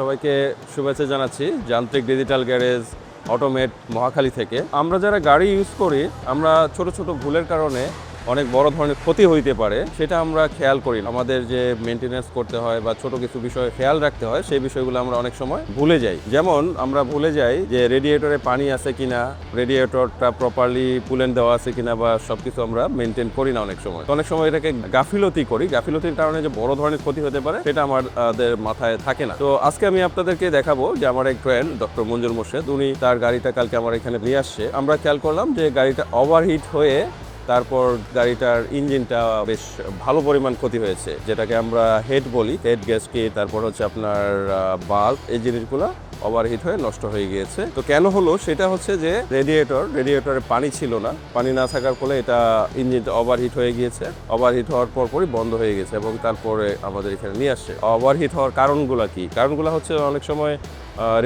সবাইকে শুভেচ্ছা জানাচ্ছি, যান্ত্রিক ডিজিটাল গ্যারেজ, অটোমেট, মহাখালী থেকে। আমরা যারা গাড়ি ইউজ করি, আমরা ছোট ছোট ভুলের কারণে অনেক বড় ধরনের ক্ষতি হইতে পারে, সেটা আমরা খেয়াল করি। আমাদের যে মেনটেনেন্স করতে হয় বা ছোট কিছু বিষয়ে খেয়াল রাখতে হয়, সেই বিষয়গুলো আমরা অনেক সময় ভুলে যাই। যেমন আমরা ভুলে যাই যে রেডিয়েটরে পানি আছে কিনা রেডিয়েটরটা প্রপারলি পুলেন দেওয়া আছে কিনা বা সবকিছু আমরা মেনটেন করি না অনেক সময়। অনেক সময় এটাকে গাফিলতি করি। গাফিলতির কারণে যে বড় ধরনের ক্ষতি হতে পারে, সেটা আমাদের মাথায় থাকে না। তো আজকে আমি আপনাদেরকে দেখাবো যে আমার এক ফ্রেন্ড ডক্টর মঞ্জুর মোর্শেদ, উনি তার গাড়িটা কালকে আমার এখানে নিয়ে আসছে। আমরা খেয়াল করলাম যে গাড়িটা ওভারহিট হয়ে তারপর গাড়িটার ইঞ্জিনটা বেশ ভালো পরিমাণ ক্ষতি হয়েছে। যেটাকে আমরা হেড বলি হেড গ্যাসকে তারপর হচ্ছে আপনার বাল্ব এই জিনিসগুলো ওভারহিট হয়ে নষ্ট হয়ে গিয়েছে। তো কেন হলো? সেটা হচ্ছে যে রেডিয়েটর রেডিয়েটরে পানি ছিল না। পানি না থাকার ফলে এটা ইঞ্জিনটা ওভারহিট হয়ে গিয়েছে। ওভারহিট হওয়ার পর পরই বন্ধ হয়ে গেছে এবং তারপরে আমাদের এখানে নিয়ে আসছে। ওভারহিট হওয়ার কারণগুলো কি? কারণগুলো হচ্ছে অনেক সময়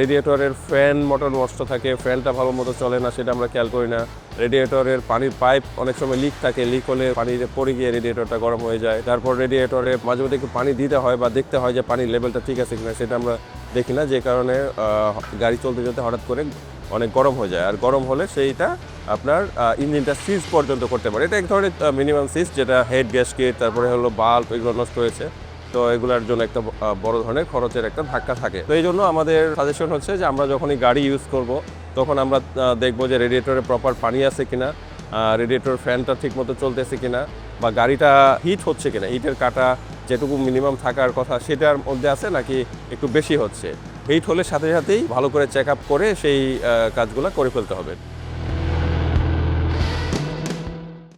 রেডিয়েটরের ফ্যান মোটর নষ্ট থাকে ফ্যানটা ভালো মতো চলে না, সেটা আমরা খেয়াল করি না। রেডিয়েটরের পানির পাইপ অনেক সময় লিক থাকে লিক হলে পানি পড়ে গিয়ে রেডিয়েটরটা গরম হয়ে যায়। তারপর রেডিয়েটরে মাঝে মধ্যে একটু পানি দিতে হয় বা দেখতে হয় যে পানির লেভেলটা ঠিক আছে কিনা, সেটা আমরা দেখি না। যে কারণে গাড়ি চলতে চলতে হঠাৎ করে অনেক গরম হয়ে যায়। আর গরম হলে সেইটা আপনার ইঞ্জিনটা সিজ পর্যন্ত করতে পারে। এটা এক ধরনের মিনিমাম সিজ যেটা হেড গ্যাসকেট তারপরে হলো বাল্ব এগুলো নষ্ট হয়েছে। তো এগুলোর জন্য একটা বড় ধরনের খরচের একটা ধাক্কা থাকে। তো এই জন্য আমাদের সাজেশন হচ্ছে যে আমরা যখনই গাড়ি ইউজ করব, তখন আমরা দেখব যে রেডিয়েটরে প্রপার পানি আছে কিনা রেডিয়েটর ফ্যানটা ঠিকমতো চলতেছে কিনা, বা গাড়িটা হিট হচ্ছে কিনা হিটের কাটা যেটুকু মিনিমাম থাকার কথা সেটার মধ্যে আছে নাকি একটু বেশি হচ্ছে। হিট হলে সাথে সাথেই ভালো করে চেক আপ করে সেই কাজগুলো করে ফেলতে হবে।